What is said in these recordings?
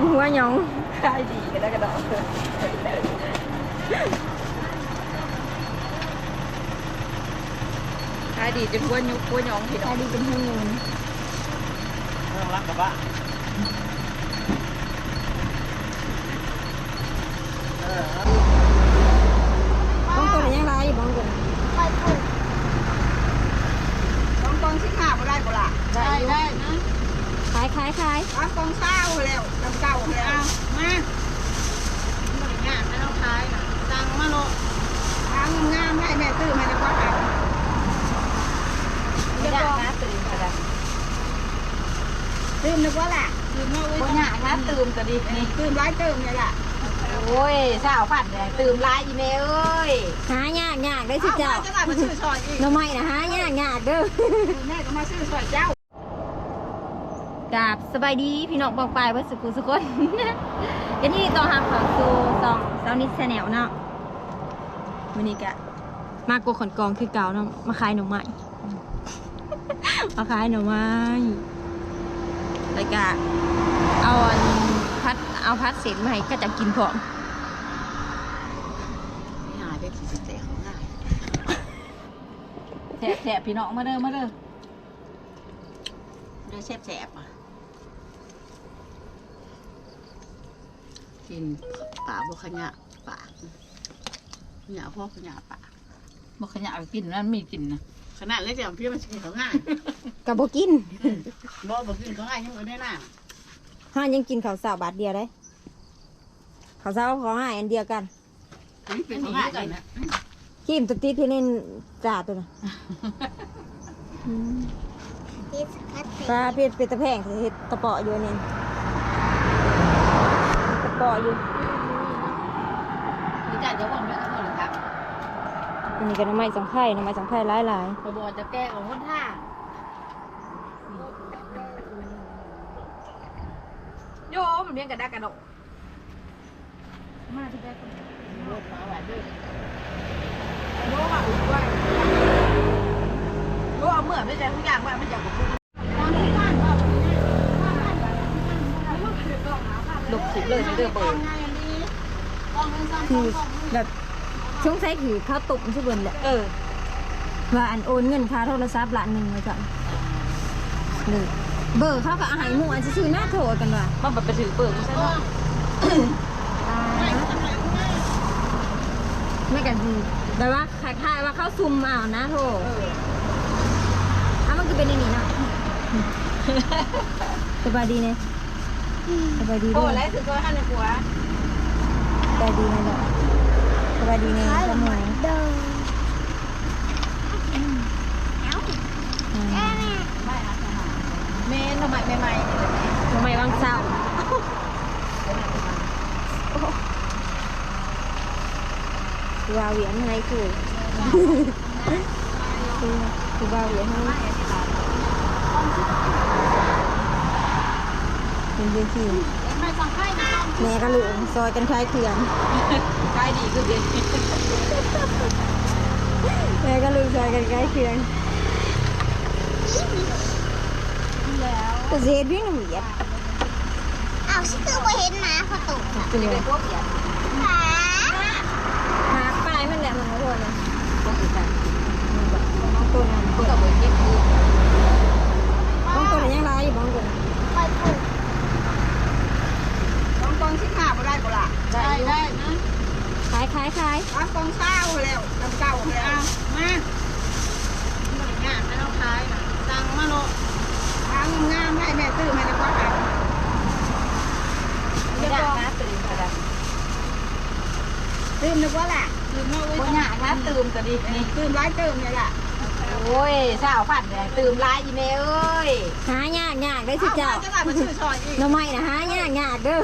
จนหัวหยองขายดีก็ได้กระดอกขายดีจนกลัวยุกกลัวหยองพี่น้ขาอยงดีจนหัวหยองต้องรักกับบ้าบ้องตัวไหนยังไรบ้องตัวไหน กองกองสิบห้าบ่ได้บ่ล่ะได้ได้นะ ขายขายขายกองกองเศร้าแล้วจำเก่าแล้ว มาบริงานไม่ต้องขายนะสั่งมาโลทางงามให้แม่ตื้อมาในกว่าเอาไม่ได้นะตื่นกันตื่นนึกว่าล่ะตื่นมาเว้ยบ่ยากนะตื่มก็ดีนี่ตื่นร้ายตื่นเนี่ยล่ะโอ้ยสาวฝันเลยตื่มหลายอีเมลเอ้ยหายากยากได้สิเจ้าจะได้มาซื้อซอยอีกหน่อไม้นะหายากยากเด้อแม่ก็มาซื้อซอยเจ้า กราบสบายดีพี่น้องบอกไปว่าสุขุสุคนเดี๋ยวนี้ต่อหามเขาสู่สองเซานิสแนลเนาะวันนี้กะมากกว่าขนกองคือเก่าเนาะมาขายหน่อไม้มาขายหน่อไม้แล้วก็เอาอันพัดเอาพัดเศษมาให้ก็จะกินพร้อมหาได้สิเตะเขาง่ายแถบแถบพี่น้องมาเด้อมาเด้อได้แซ่บๆอะ กินป่าบุขยะป่าขยะพ่อขยะป่าบ่ขยะไปกินนั่นมีกินนะขนาดเล็กอย่างพี่มันกินเขาง่ายกับโบกินบ่บ่กินเขาง่ายยังไม่ได้น่ะห้ายังกินข้าวสาวบาทเดียวได้ข้าวสาวขอให้อันเดียวกันนี่เป็นเขาง่ายกันนะขีมตุ๊ดติดที่เล่นจ่าตัวน่ะปลาเป็ดเป็ดตะแพงเห็ดตะเปาะอยู่นี่ตะ เปาะอยู่นี่จ้ะเดี๋ยวบอกแม่ก็โทรเลยครับอันนี้ก็น้ำไม้สังไข่น้ำไม้สังไข่หลายหลายพอบอกจะแก้ของคนท่าโยมันเรียนกระดักกระดกมาที่ได้คนโยมาหวานด้วยโยมาอุ่นด้วยโยเอาเมื่อไม่ใช่ทุกอย่างว่าไม่อยากกับคุณ ลุกสิ เลยเดือเบิร์ๆคือแบบช่วงใช้คือข้าวตุ่มชื่อเบิร์นแหละเออว่าอันโอนเงินค่าโทรศัพท์ละหนึ่งมาก่อนหนึ่งเบอร์เขากับอาหารหมูอันจะซื้อหน้าโทรกันว่ะมันแบบไปถือเปิดไม่ใช่หรอไม่กันคือแต่ว่าคล้ายๆว่าเขาซุ่มเอานะโทรถ้ามันคือเป็นอย่างนี้เนาะสบายดีเนี่ย สบายดีโอ้ด้วยแล้วถึงก็ให้ในหัวสบายดีนะเนาะสบายดีเนี่ยสมองอืมเมนทำไมใหม่ๆทำไมวางเศร้าว่าเหวียนไงคือคือคือว่าเหวียนให้ เป็นเรื่องที่แม่ก็เหลือซอยกันคล้ายเขื่อนใกล้ดีคือเดียแม่ก็ลืมซอยกันคล้ายเขื่อนแต่เสียด้วยหนูเหยียดอ้าวฉันคือว่เห็นหมาเขาตกเจดีไปพวกเดียบมา หาปลายมันแหละมันขอโทษนะตัวนั้น พวกเราเก็บคือ บ้องตัวไหนยังไรอยู่บ้องตัวไหน ปล่อยผูก กองกองสิบห้าบ่ได้บ่ล่ะได้ได้นะ ขายขายขาย กองกองเศร้าแล้วจำเก่าแล้วมาบริงานไม่ต้องขายนะสั่งมาโลทางงามให้แม่ตื้อมาในกว่าเอา ไม่ยากนะตื่มก็ได้ ตื่นนึกว่าล่ะตื่นมาเว้ยบ่ยากนะตื่มก็ดีนี่ตื่นร้ายตื่นเนี่ยล่ะโอ้ยสาวฝันเลยตื่มหลายอีเมลเอ้ยหายากยากได้สิเอาเจ้ามาจะได้มาซื้อซอยอีกหน่อไม้นะหายากยากเด้อ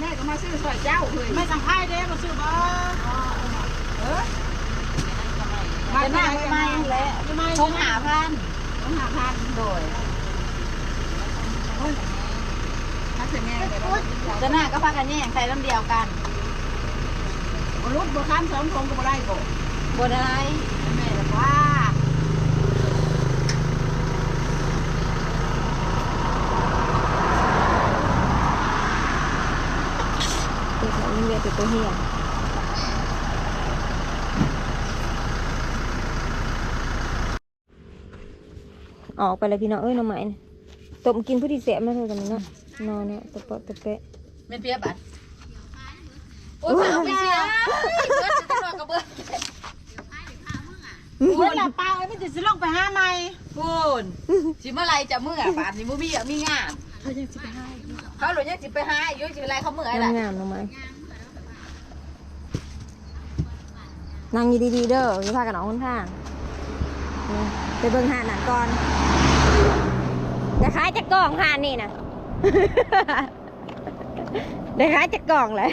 แม่ก็มาซื้อซอยเจ้าเลยไม่สั่งให้เด้มาซื้อบ่เออจะหน้าไม่ไหมและคงหาพันต้องหาพันโดยถ้าเสร็จแม่เลยจะหน้าก็พากันแย่งใส่ลำเดียวกัน บ่รุดบ่ข้ามสองทงก็บ่ได้บ่บ่ได้แม่ละว่ารียนตัวตัวเฮียออกไปเลยพี่น้องเอ้ยหน้องใหม่นี่ต้มกินผู้ที่เสียมาเท่ากันเนาะนอนเนี่ยตะเปาะตะเปะเป็นเปียบัตร โอ้ยเอาไปเสียเบิดจะนอนกับเบิดโอ้ยละเปล่าไอ้ไม่ติดสิลงไปหาใหม่พูนสิเมื่อไรจะเมื่อบาทนี่บ่มีอะมีงานเขายังสิไปหาเขาหรือยังสิไปหาอยู่สิไปไรเขาเมื่อยล่ะงามๆหน้องม่นั่งอยู่ดีๆเด้ออย่าพากันออกคนข้างไปเบิ่งหาดนั่นก่อนจะขายจะกล่องหานี่นะได้ขายจะกล่องเลย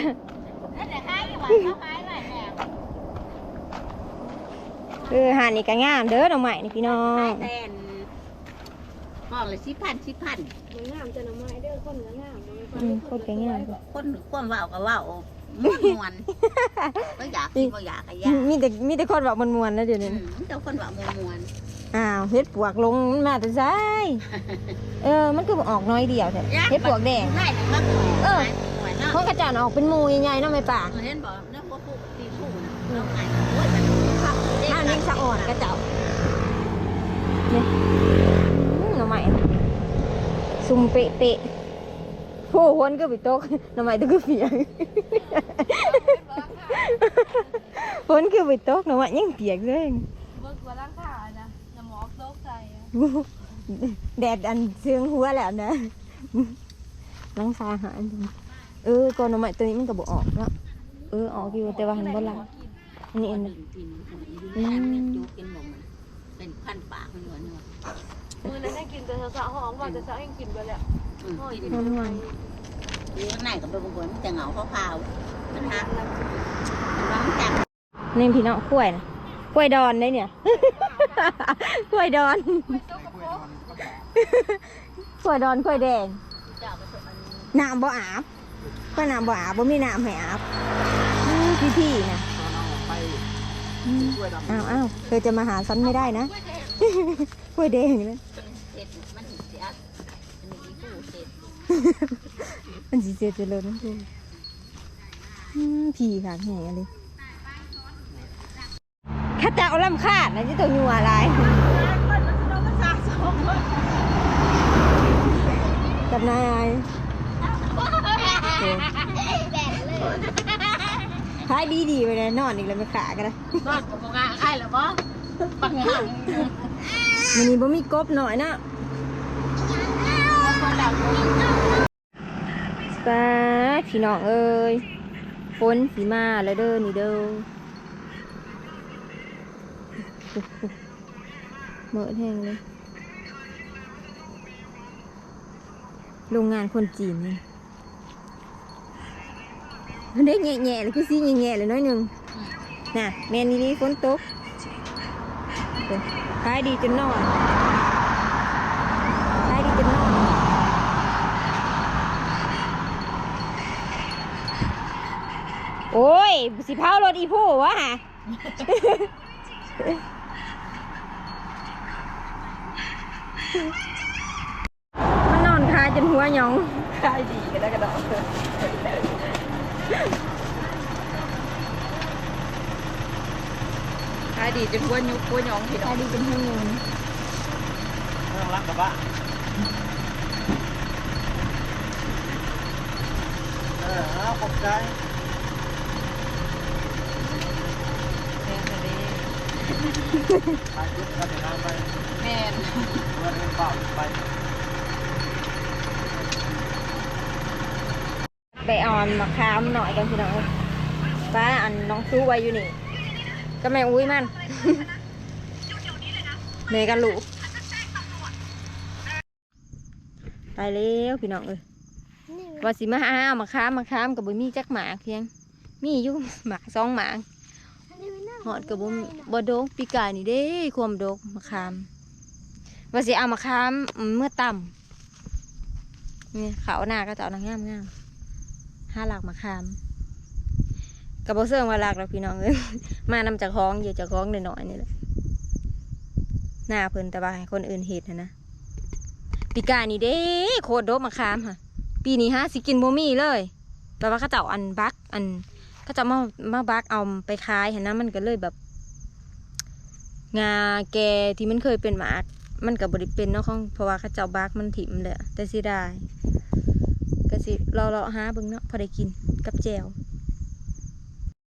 เออหาดนี่ก็งามเด้อหน้องใหม่นี่พี่น้องแทนบอกเลยสิพันสิพันอืมโคตรก็งามคนความเว้าก็เว้าม่วนม่วนบ่อยากกินบ่อยากก็อยากมีแต่มีแต่คนแบบมวนๆนะเดี๋ยวอืนี้มเจ้าคนเว้าม่วนอ้าวเฮ็ดปวกลงมันมาแต่ไสเออ มันคือบ่ออกน้อยเดียวแท้ๆเฮ็ดปวกแดงได้ถึงมาปลูกเออ หวยเนาะของกระจานออกเป็นหมู่ใหญ่ๆเนาะแม่ป่าเห็นบ่เนาะพวกผู้ตีผู้เนาะไงโอ้ยมันขับเด้อ้าวนี่สะอ่อนกระเจ้านี่อืมหน่อไม้ซุ่มเปะๆโอ้โหนก็ไปตกหน่อไม้ตะก็เปียกฝนคือไปตกหน่อไม้ยังเปียกเลยเบิกว่าร่างขานะน้ำหมอกโตกใส่อะแดดอันเสืองหัวแล้วนะลังคาหาอันนี้ เออก่อนหน่อไม้ตัวนี้มันก็บ่ออกเนาะเออออกอยู่แต่ว่าหันบ่หลังอันนี้อันกินั้นนกินกินอันนี้จูกินหมดมันเป็นพันปากมันเหนือเนื้อมือนั้นได้กินแต่เช้าๆห้องว่าแต่เช้ายังกินไปแล้วอืมกินมันมันอยู่ข้างในกับเป็นบางคนมันจะเหงาขาวๆมันหักมันว่ามันจับนี่พี่น้องกล้วยนะกล้วยดอนได้เนี่ยกล้วยดอนกล้วยดอนกล้วยแดงเจ้าไปส่งอันนี้น้ำบ่อาบ ก็น้ำบ่อาบบ่มีน้ำให้อาบอืมพี่พี่ๆนะตอนเอาออกไปอืมกล้วยดำอ้าวอ้าวเธอจะมาหาฉันไม่ได้นะกล้วยแดงเลยเสร็จมันเสียอันนี้ผู้เสร็จมันสีเสียเจริญนั่นเองอืมพี่ค่ะแห่เลยข้าจะเอาลำคาดนะที่ตัวยัวอะไรกับนายโอ้ขายดีดีๆไปเลยนอนอีกแล้วไม่ขากันนะบ้านของงาใครหรอบ่ปังงามันนี้บ่มีกบหน่อยนะสาพี่น้องเอ้ยฝนสีมาแล้วเด้อนี่เด้อเหมื่อแห้งเลย โรงงานคนจีนนี่ มันได้แง่ๆเลยคือซีแง่ๆเลยน้อยหนึ่งน่ะแม่นนี่ฝนตกขายดีจนนอนขายดีจนนอนโอ้ย สิเผารถอีผู้วะฮะ มันนอนคาจนหัวหยอง ขายดีกันแล้วกันเนาะขายดีจนกลัวยุกกลัวหยองพี่น้อคางดีจนหัวหยองไม่ต้องรักกับบ้าเออเอาขอบใจแม่นเลยไปยุบกันเดี๋ยวน้ำไปแม่นเพื่อนเรื่องเปล่าไปไปเออนมาค้ามหน่อยกันพี่น้องป้าอันน้องซูไว้อยู่นี่ ก็แม่อุ้ยมันเมกันลูกตายแล้วพี่น้องเอ้ยว่าสิมาหาเอามาค้ามมาค้ามกับบุมีจักหมากเพียง มีอยู่หมากสองหมากหอดกับบุมบโดกปีกายนี่เด้ความโดกมาค้ามว่าสิเอามาค้ามเมื่อต่ำนี่เขาหน้าก็จะเอานางงามงามห้าหลักมาค้าม กับโบเสื่องว่าลักแล้วพี่น้องเอ้ยมานำจากคล้องอยู่จากคล้องหน่อยๆนี่แหละหน้าเพิ่นแต่ว่าให้คนอื่นเห็ดนะนะปีกานี่เด้โคตรโดกมาคามค่ะ ปีนี้ฮะสิกินบ่มีเลยแปลว่าเขาเจ้าอันบักอันเขาเจะมามาบักเอาไปขายเห็นนะมันก็เลยแบบ งาแกที่มันเคยเป็นหมากมันกับบริเป็นเนาะของเพราะว่าเขาเจ้าบักมันถิ่มเลยแต่สิได้ก็สิรอรอหาเบิ่งเนาะพอได้กินกับแจว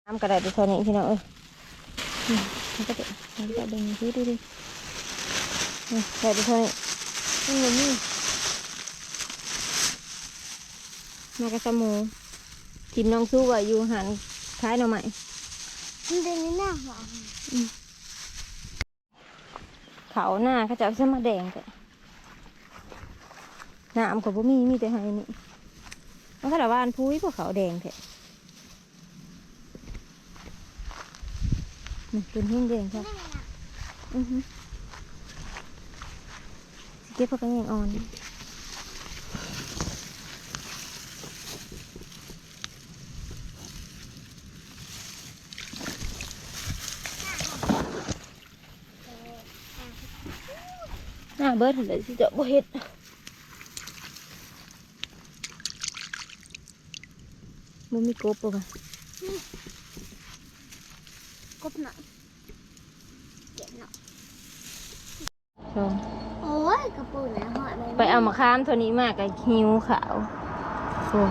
น้ำกระไดไปเท่านี้พี่น้องเอ้ยนี่มันก็เด็ดมันก็เด็ดดูดูดินี่ใส่ไปเท่านี้นี่เงินนี่มากระสมูทิมน้องสู้ว่าอยู่หันคล้ายหน่อไม้มันเป็นหน้าหวานเขาหน้าเขาจะเอาเส้นมาแดงแต่น้ำกับบ่มีมีแต่ไห้นี่มันก็แต่ว่าอันพุ้ยพวกเขาแดงแท้ นี่เป็นหิ้งแดงครับอือฮึสิเก็บพวกกันยังอ่อนหน้าเบิดเลยสิเจะบ่เฮ็ดบ่มีกบปะวะ กบหน่อยเก็บหน่อย ชม โอ้ยกระปุกนะหอย ไปเอา มาข้ามตัวนี้มากกับหิวขาวโอ้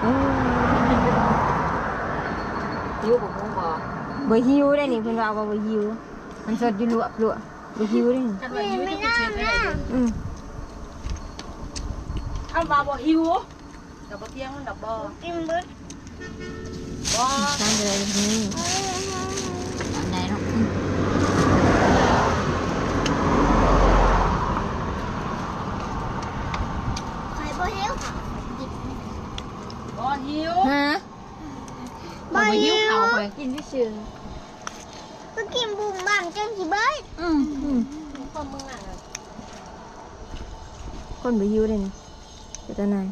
โอ้ยูบ่ฮู้บ่บ่หิวได้นี่เพิ่นว่าว่าบ่หิว มันสดอยู่ลวกลวกบ่หิวได้นี่คันว่ายูที่เป็นเช็ดได้อืมเอามาบ่หิวดอกบ่เที่ยงมันดอกบ่กินเบิดบ่ตามไปเลยนี่อันไหนเนาะ ไข่บ่เหี้ยวค่ะ บ่หิว ฮะ บ่เหี้ยว เอาไป กินพี่ชื่อ ก็กินบุ้มบ้ามจังสิเบิด อืมอืม คนมึงอะคนบ่หิวได้นี่เดี๋ยวตานาย